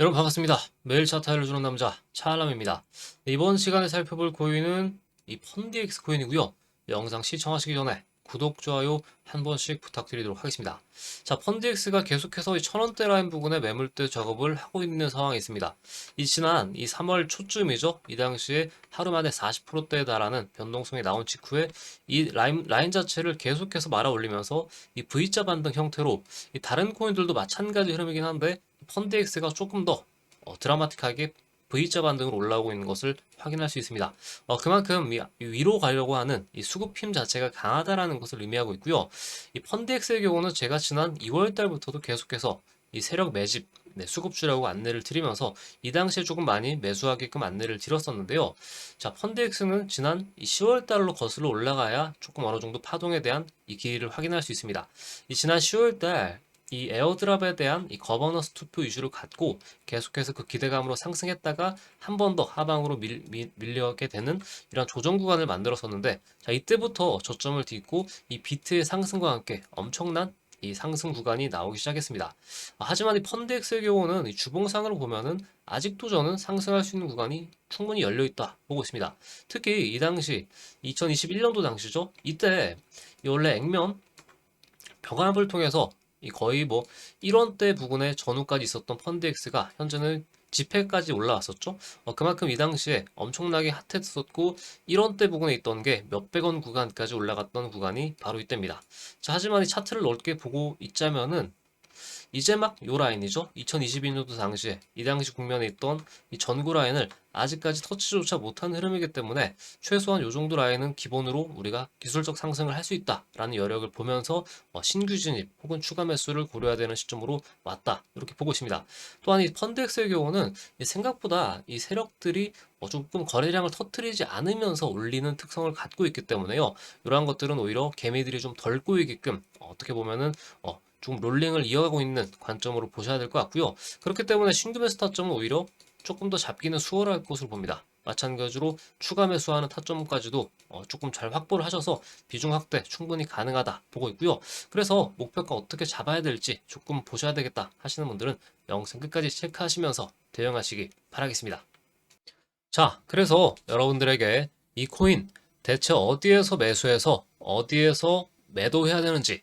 여러분 반갑습니다. 매일 차트 알려주는 남자 차알람입니다. 네, 이번 시간에 살펴볼 코인은 이 펀디엑스 코인이고요. 영상 시청하시기 전에 구독, 좋아요 한 번씩 부탁드리도록 하겠습니다. 자, 펀디엑스가 계속해서 이 천원대 라인 부근에 매물대 작업을 하고 있는 상황이 있습니다. 이 지난 이 3월 초쯤이죠. 이 당시에 하루 만에 40%대에 달하는 변동성이 나온 직후에 이 라인, 라인 자체를 계속해서 말아 올리면서 이 V자 반등 형태로 이 다른 코인들도 마찬가지 흐름이긴 한데 펀드엑스가 조금 더 어, 드라마틱하게 V자 반등으로 올라오고 있는 것을 확인할 수 있습니다. 어, 그만큼 위로 가려고 하는 이 수급 힘 자체가 강하다라는 것을 의미하고 있고요. 이 펀드엑스의 경우는 제가 지난 2월 달부터도 계속해서 이 세력 매집 네, 수급주라고 안내를 드리면서 이 당시에 조금 많이 매수하게끔 안내를 드렸었는데요. 자, 펀드엑스는 지난 10월 달로 거슬러 올라가야 조금 어느 정도 파동에 대한 이 길이를 확인할 수 있습니다. 이 지난 10월 달 이 에어드랍에 대한 이 거버넌스 투표 이슈를 갖고 계속해서 그 기대감으로 상승했다가 한 번 더 하방으로 밀, 밀, 밀려게 되는 이런 조정 구간을 만들었었는데 자 이때부터 저점을 딛고 이 비트의 상승과 함께 엄청난 이 상승 구간이 나오기 시작했습니다. 아, 하지만 이 펀드엑스의 경우는 이 주봉상으로 보면은 아직도 저는 상승할 수 있는 구간이 충분히 열려 있다 보고 있습니다. 특히 이 당시 2021년도 당시죠. 이때 이 원래 액면 병합을 통해서 이 거의 뭐 1원대 부근에 전후까지 있었던 펀드엑스가 현재는 지폐까지 올라왔었죠. 어, 그만큼 이 당시에 엄청나게 핫했었고 1원대 부근에 있던 게 몇백 원 구간까지 올라갔던 구간이 바로 이때입니다. 자, 하지만 이 차트를 넓게 보고 있자면은 이제 막 요 라인이죠. 2022년도 당시에 이 당시 국면에 있던 이 전구 라인을 아직까지 터치조차 못한 흐름이기 때문에 최소한 요 정도 라인은 기본으로 우리가 기술적 상승을 할 수 있다라는 여력을 보면서 어, 신규 진입 혹은 추가 매수를 고려해야 되는 시점으로 왔다 이렇게 보고 있습니다. 또한 이 펀드엑스의 경우는 이 생각보다 이 세력들이 어, 조금 거래량을 터트리지 않으면서 올리는 특성을 갖고 있기 때문에요. 이러한 것들은 오히려 개미들이 좀 덜 꼬이게끔 어, 어떻게 보면은 어, 좀 롤링을 이어가고 있는 관점으로 보셔야 될 것 같고요. 그렇기 때문에 신규 매수 타점은 오히려 조금 더 잡기는 수월할 것으로 봅니다. 마찬가지로 추가 매수하는 타점까지도 어, 조금 잘 확보를 하셔서 비중 확대 충분히 가능하다 보고 있고요. 그래서 목표가 어떻게 잡아야 될지 조금 보셔야 되겠다 하시는 분들은 영상 끝까지 체크하시면서 대응하시기 바라겠습니다. 자, 그래서 여러분들에게 이 코인 대체 어디에서 매수해서 어디에서 매도해야 되는지